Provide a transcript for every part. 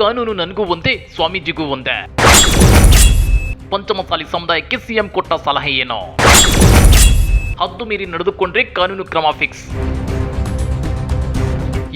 ಕಾನೂನು ನನಗೂ ಒಂದೇ, ಸ್ವಾಮೀಜಿಗೂ ಒಂದೇ. ಪಂಚಮಸಾಲಿ ಸಮುದಾಯಕ್ಕೆ ಸಿಎಂ ಕೊಟ್ಟ ಸಲಹೆ ಏನು? ಹದ್ದು ಮೀರಿ ನಡೆದುಕೊಂಡ್ರೆ ಕಾನೂನು ಕ್ರಮ ಫಿಕ್ಸ್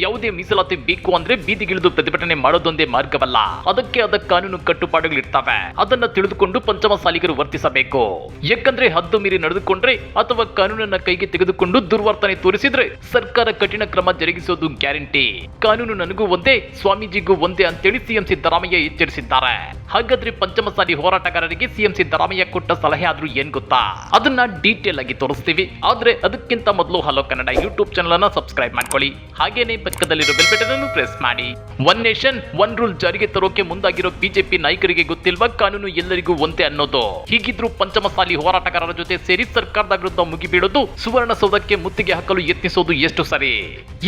ಯಾವುದೇ ಮೀಸಲಾತಿ ಬೇಕು ಅಂದ್ರೆ ಬೀದಿಗಿಳಿದು ಪ್ರತಿಭಟನೆ ಮಾಡೋದೊಂದೇ ಮಾರ್ಗವಲ್ಲ. ಅದಕ್ಕೆ ಅದ ಕಾನೂನು ಕಟ್ಟುಪಾಡುಗಳಿರ್ತವೆ. ಅದನ್ನ ತಿಳಿದುಕೊಂಡು ಪಂಚಮ ಸಾಲಿಗರು ವರ್ತಿಸಬೇಕು. ಯಾಕಂದ್ರೆ ಹದ್ದು ಮೀರಿ ನಡೆದುಕೊಂಡ್ರೆ ಅಥವಾ ಕಾನೂನನ್ನ ಕೈಗೆ ತೆಗೆದುಕೊಂಡು ದುರ್ವರ್ತನೆ ತೋರಿಸಿದ್ರೆ ಸರ್ಕಾರ ಕಠಿಣ ಕ್ರಮ ಜರುಗಿಸೋದು ಗ್ಯಾರಂಟಿ. ಕಾನೂನು ನನಗೂ ಒಂದೇ, ಸ್ವಾಮೀಜಿಗೂ ಒಂದೇ ಅಂತೇಳಿ ಸಿಎಂ ಸಿದ್ದರಾಮಯ್ಯ ಎಚ್ಚರಿಸಿದ್ದಾರೆ. ಹಾಗಾದ್ರೆ ಪಂಚಮಸಾಲಿ ಹೋರಾಟಗಾರರಿಗೆ ಸಿಎಂ ಸಿದ್ದರಾಮಯ್ಯ ಕೊಟ್ಟ ಸಲಹೆ ಆದ್ರೂ ಏನ್ ಗೊತ್ತಾ? ಅದನ್ನ ಡೀಟೇಲ್ ಆಗಿ ತೋರಿಸ್ತೀವಿ. ಆದ್ರೆ ಅದಕ್ಕಿಂತ ಮೊದಲು ಹಲೋ ಕನ್ನಡ ಯೂಟ್ಯೂಬ್ ಚಾನಲ್ ಅನ್ನ ಸಬ್ಸ್ಕ್ರೈಬ್ ಮಾಡ್ಕೊಳ್ಳಿ. ಹಾಗೇನೆ ಪಕ್ಕದಲ್ಲಿರೋ ಬೆಲ್ ಬಟನ್ ಪ್ರೆಸ್ ಮಾಡಿ. ಒನ್ ನೇಷನ್ ಒನ್ ರೂಲ್ ಜಾರಿಗೆ ತರೋಕೆ ಮುಂದಾಗಿರೋ ಬಿಜೆಪಿ ನಾಯಕರಿಗೆ ಗೊತ್ತಿಲ್ವಾ ಕಾನೂನು ಎಲ್ಲರಿಗೂ ಒಂದೇ ಅನ್ನೋದು. ಹೀಗಿದ್ರು ಪಂಚಮಸಾಲಿ ಹೋರಾಟಗಾರರ ಜೊತೆ ಸೇರಿ ಸರ್ಕಾರದ ವಿರುದ್ಧ ಮುಗಿಬೀಳೋದು ಸುವರ್ಣಸೌಧಕ್ಕೆ ಮುತ್ತಿಗೆ ಹಾಕಲು ಯತ್ನಿಸೋದು ಎಷ್ಟು ಸರಿ?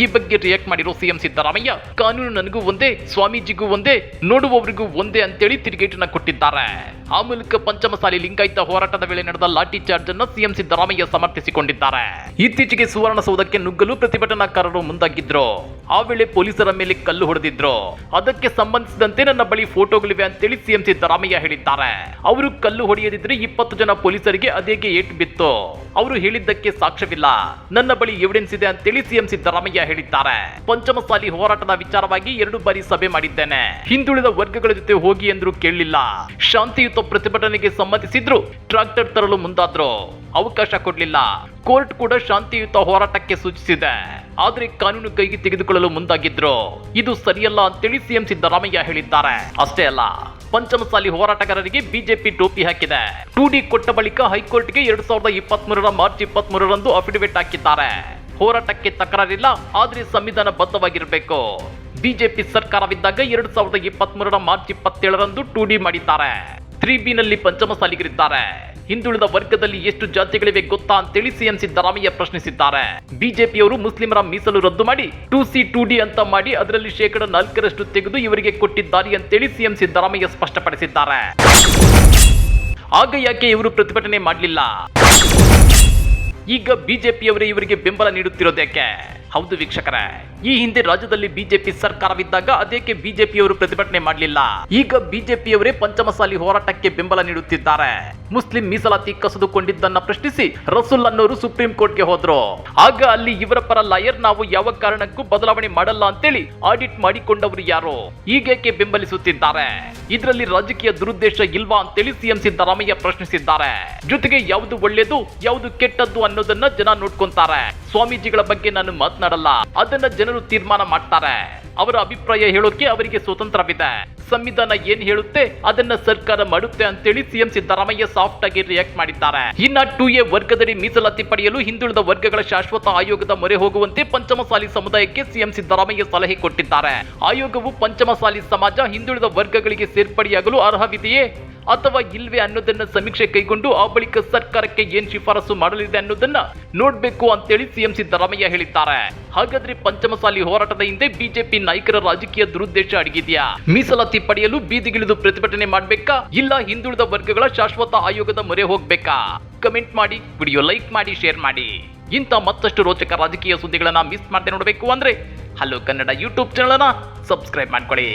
ಈ ಬಗ್ಗೆ ರಿಯಾಕ್ಟ್ ಮಾಡಿರೋ ಸಿಎಂ ಸಿದ್ದರಾಮಯ್ಯ, ಕಾನೂನು ನನಗೂ ಒಂದೇ, ಸ್ವಾಮೀಜಿಗೂ ಒಂದೇ, ನೋಡುವವರಿಗೂ ಒಂದೇ ಅಂತೇಳಿ ತಿರುಗೇಟನ್ನ ಕೊಟ್ಟಿದ್ದಾರೆ. ಆ ಮೂಲಕ ಪಂಚಮಸಾಲಿ ಲಿಂಗಾಯತ ಹೋರಾಟದ ವೇಳೆ ನಡೆದ ಲಾಠಿ ಚಾರ್ಜ್ ಅನ್ನು ಸಿಎಂ ಸಿದ್ದರಾಮಯ್ಯ ಸಮರ್ಥಿಸಿಕೊಂಡಿದ್ದಾರೆ. ಇತ್ತೀಚೆಗೆ ಸುವರ್ಣಸೌಧಕ್ಕೆ ನುಗ್ಗಲು ಪ್ರತಿಭಟನಾಕಾರರು ಮುಂದಾಗಿದ್ರು. ಆ ವೇಳೆ ಪೊಲೀಸರ ಮೇಲೆ ಕಲ್ಲು ಹೊಡೆದಿದ್ರು? ಅದಕ್ಕೆ ಸಂಬಂಧಿಸಿದಂತೆ ನನ್ನ ಬಳಿ ಫೋಟೋಗಳಿವೆ ಅಂತೇಳಿ ಸಿಎಂ ಸಿದ್ದರಾಮಯ್ಯ ಹೇಳಿದ್ದಾರೆ. ಅವರು ಕಲ್ಲು ಹೊಡೆಯದಿದ್ರೆ ಇಪ್ಪತ್ತು ಜನ ಪೊಲೀಸರಿಗೆ ಅದೇಗೆ ಏಟು ಬಿತ್ತು? ಅವರು ಹೇಳಿದ್ದಕ್ಕೆ ಸಾಕ್ಷ್ಯವಿಲ್ಲ. ನನ್ನ ಬಳಿ ಎವಿಡೆನ್ಸ್ ಇದೆ ಅಂತೇಳಿ ಸಿಎಂ ಸಿದ್ದರಾಮಯ್ಯ ಹೇಳಿದ್ದಾರೆ. ಪಂಚಮಸಾಲಿ ಹೋರಾಟದ ವಿಚಾರವಾಗಿ ಎರಡು ಬಾರಿ ಸಭೆ ಮಾಡಿದ್ದೇನೆ. ಹಿಂದುಳಿದ ವರ್ಗಗಳ ಜೊತೆ ಹೋಗಿ ಎಂದ್ರು ಕೇಳಲಿಲ್ಲ. ಶಾಂತಿಯುತ ಪ್ರತಿಭಟನೆಗೆ ಸಮ್ಮತಿಸಿದ್ರು ಟ್ರಾಕ್ಟರ್ ತರಲು ಮುಂದಾದ್ರು ಅವಕಾಶ ಕೊಡ್ಲಿಲ್ಲ. ಕೋರ್ಟ್ ಕೂಡ ಶಾಂತಿಯುತ ಹೋರಾಟಕ್ಕೆ ಸೂಚಿಸಿದೆ. ಆದ್ರೆ ಕಾನೂನು ಕೈಗೆ ತೆಗೆದುಕೊಳ್ಳಲು ಮುಂದಾಗಿದ್ರು. ಇದು ಸರಿಯಲ್ಲ ಅಂತೇಳಿ ಸಿಎಂ ಸಿದ್ದರಾಮಯ್ಯ ಹೇಳಿದ್ದಾರೆ. ಅಷ್ಟೇ ಅಲ್ಲ, ಪಂಚಮಸಾಲಿ ಹೋರಾಟಗಾರರಿಗೆ ಬಿಜೆಪಿ ಟೋಪಿ ಹಾಕಿದೆ. ಟೂ ಡಿ ಕೊಟ್ಟ ಬಳಿಕ ಹೈಕೋರ್ಟ್ಗೆ ಎರಡ್ ಸಾವಿರದ ಇಪ್ಪತ್ತ್ ಮೂರರ ಮಾರ್ಚ್ ಇಪ್ಪತ್ತ್ ಮೂರರಂದು ಅಫಿಡವಿಟ್ ಹಾಕಿದ್ದಾರೆ. ಹೋರಾಟಕ್ಕೆ ತಕರಾರಿಲ್ಲ, ಆದ್ರೆ ಸಂವಿಧಾನ ಬದ್ಧವಾಗಿರಬೇಕು. ಬಿಜೆಪಿ ಸರ್ಕಾರವಿದ್ದಾಗ ಎರಡ್ ಸಾವಿರದ ಇಪ್ಪತ್ತ್ ಮೂರರ ಮಾರ್ಚ್ ಇಪ್ಪತ್ತೇಳರಂದು ಟೂ ಡಿ ಮಾಡಿದ್ದಾರೆ. ತ್ರೀ ಬಿ ನಲ್ಲಿ ಹಿಂದುಳಿದ ವರ್ಗದಲ್ಲಿ ಎಷ್ಟು ಜಾತಿಗಳಿವೆ ಗೊತ್ತಾ ಅಂತೇಳಿ ಸಿಎಂ ಸಿದ್ದರಾಮಯ್ಯ ಪ್ರಶ್ನಿಸಿದ್ದಾರೆ. ಬಿಜೆಪಿಯವರು ಮುಸ್ಲಿಮರ ಮೀಸಲು ರದ್ದು ಮಾಡಿ ಟೂ ಸಿ, ಟೂ ಡಿ ಅಂತ ಮಾಡಿ ಅದರಲ್ಲಿ ಶೇಕಡ ನಾಲ್ಕರಷ್ಟು ತೆಗೆದು ಇವರಿಗೆ ಕೊಟ್ಟಿದ್ದಾರೆ ಅಂತೇಳಿ ಸಿಎಂ ಸಿದ್ದರಾಮಯ್ಯ ಸ್ಪಷ್ಟಪಡಿಸಿದ್ದಾರೆ. ಆಗ ಯಾಕೆ ಇವರು ಪ್ರತಿಭಟನೆ ಮಾಡಲಿಲ್ಲ? ಈಗ ಬಿಜೆಪಿಯವರೇ ಇವರಿಗೆ ಬೆಂಬಲ ನೀಡುತ್ತಿರೋದೇಕೆ ಹೌದು ವೀಕ್ಷಕರೇ, ಈ ಹಿಂದೆ ರಾಜ್ಯದಲ್ಲಿ ಬಿಜೆಪಿ ಸರ್ಕಾರವಿದ್ದಾಗ ಅದೇಕೆ ಬಿಜೆಪಿಯವರು ಪ್ರತಿಭಟನೆ ಮಾಡಲಿಲ್ಲ? ಈಗ ಬಿಜೆಪಿಯವರೇ ಪಂಚಮಸಾಲಿ ಹೋರಾಟಕ್ಕೆ ಬೆಂಬಲ ನೀಡುತ್ತಿದ್ದಾರೆ. ಮುಸ್ಲಿಂ ಮೀಸಲಾತಿ ಕಸಿದುಕೊಂಡಿದ್ದನ್ನ ಪ್ರಶ್ನಿಸಿ ರಸೂಲ್ ಅನ್ನೋರು ಸುಪ್ರೀಂ ಕೋರ್ಟ್ಗೆ ಹೋದ್ರು. ಆಗ ಅಲ್ಲಿ ಇವರ ಪರ ಲಾಯರ್ ನಾವು ಯಾವ ಕಾರಣಕ್ಕೂ ಬದಲಾವಣೆ ಮಾಡಲ್ಲ ಅಂತೇಳಿ ಆಡಿಟ್ ಮಾಡಿಕೊಂಡವರು ಯಾರು? ಈಗೇಕೆ ಬೆಂಬಲಿಸುತ್ತಿದ್ದಾರೆ? ಇದರಲ್ಲಿ ರಾಜಕೀಯ ದುರುದ್ದೇಶ ಇಲ್ವಾ ಅಂತೇಳಿ ಸಿಎಂ ಸಿದ್ದರಾಮಯ್ಯ ಪ್ರಶ್ನಿಸಿದ್ದಾರೆ. ಜೊತೆಗೆ ಯಾವುದು ಒಳ್ಳೆಯದು ಯಾವುದು ಕೆಟ್ಟದ್ದು ಅನ್ನೋದನ್ನ ಜನ ನೋಡ್ಕೊಂತಾರೆ. ಸ್ವಾಮೀಜಿಗಳ ಬಗ್ಗೆ ನಾನು ಮಾತನಾಡಲ್ಲ. ಅದನ್ನ ಜನರು ತೀರ್ಮಾನ ಮಾಡ್ತಾರೆ. ಅವರ ಅಭಿಪ್ರಾಯ ಹೇಳೋಕೆ ಅವರಿಗೆ ಸ್ವತಂತ್ರವಿದೆ. ಸಂವಿಧಾನ ಏನ್ ಹೇಳುತ್ತೆ, ಅದನ್ನ ಸರ್ಕಾರ ಮಾಡುತ್ತೆ ಅಂತೇಳಿ ಸಿಎಂ ಸಿದ್ದರಾಮಯ್ಯ ಸಾಫ್ಟ್ ಆಗಿ ರಿಯಾಕ್ಟ್ ಮಾಡಿದ್ದಾರೆ. ಇನ್ನ ಟು ಎ ವರ್ಗದಡಿ ಮೀಸಲಾತಿ ಪಡೆಯಲು ಹಿಂದುಳಿದ ವರ್ಗಗಳ ಶಾಶ್ವತ ಆಯೋಗದ ಮೊರೆ ಹೋಗುವಂತೆ ಪಂಚಮಸಾಲಿ ಸಮುದಾಯಕ್ಕೆ ಸಿಎಂ ಸಿದ್ದರಾಮಯ್ಯ ಸಲಹೆ ಕೊಟ್ಟಿದ್ದಾರೆ. ಆಯೋಗವು ಪಂಚಮಸಾಲಿ ಸಮಾಜ ಹಿಂದುಳಿದ ವರ್ಗಗಳಿಗೆ ಸೇರ್ಪಡೆಯಾಗಲು ಅರ್ಹವಿದೆಯೇ? ಅಥವಾ ಇಲ್ವೇ ಅನ್ನೋದನ್ನ ಸಮೀಕ್ಷೆ ಕೈಗೊಂಡು ಆ ಬಳಿಕ ಸರ್ಕಾರಕ್ಕೆ ಏನ್ ಶಿಫಾರಸು ಮಾಡಲಿದೆ ಅನ್ನೋದನ್ನ ನೋಡ್ಬೇಕು ಅಂತೇಳಿ ಸಿಎಂ ಸಿದ್ದರಾಮಯ್ಯ ಹೇಳಿದ್ದಾರೆ. ಹಾಗಾದ್ರೆ ಪಂಚಮಸಾಲಿ ಹೋರಾಟದ ಹಿಂದೆ ಬಿಜೆಪಿ ನಾಯಕರ ರಾಜಕೀಯ ದುರುದ್ದೇಶ ಅಡಗಿದೆಯಾ? ಮೀಸಲಾತಿ ಪಡೆಯಲು ಬೀದಿಗಿಳಿದು ಪ್ರತಿಭಟನೆ ಮಾಡ್ಬೇಕಾ? ಇಲ್ಲ ಹಿಂದುಳಿದ ವರ್ಗಗಳ ಶಾಶ್ವತ ಆಯೋಗದ ಮೊರೆ ಹೋಗ್ಬೇಕಾ? ಕಮೆಂಟ್ ಮಾಡಿ, ವಿಡಿಯೋ ಲೈಕ್ ಮಾಡಿ, ಶೇರ್ ಮಾಡಿ. ಇಂಥ ಮತ್ತಷ್ಟು ರೋಚಕ ರಾಜಕೀಯ ಸುದ್ದಿಗಳನ್ನ ಮಿಸ್ ಮಾಡದೆ ನೋಡಬೇಕು ಅಂದ್ರೆ ಹಲೋ ಕನ್ನಡ ಯೂಟ್ಯೂಬ್ ಚಾನಲ್ ಅನ್ನ ಸಬ್ಸ್ಕ್ರೈಬ್ ಮಾಡ್ಕೊಳ್ಳಿ.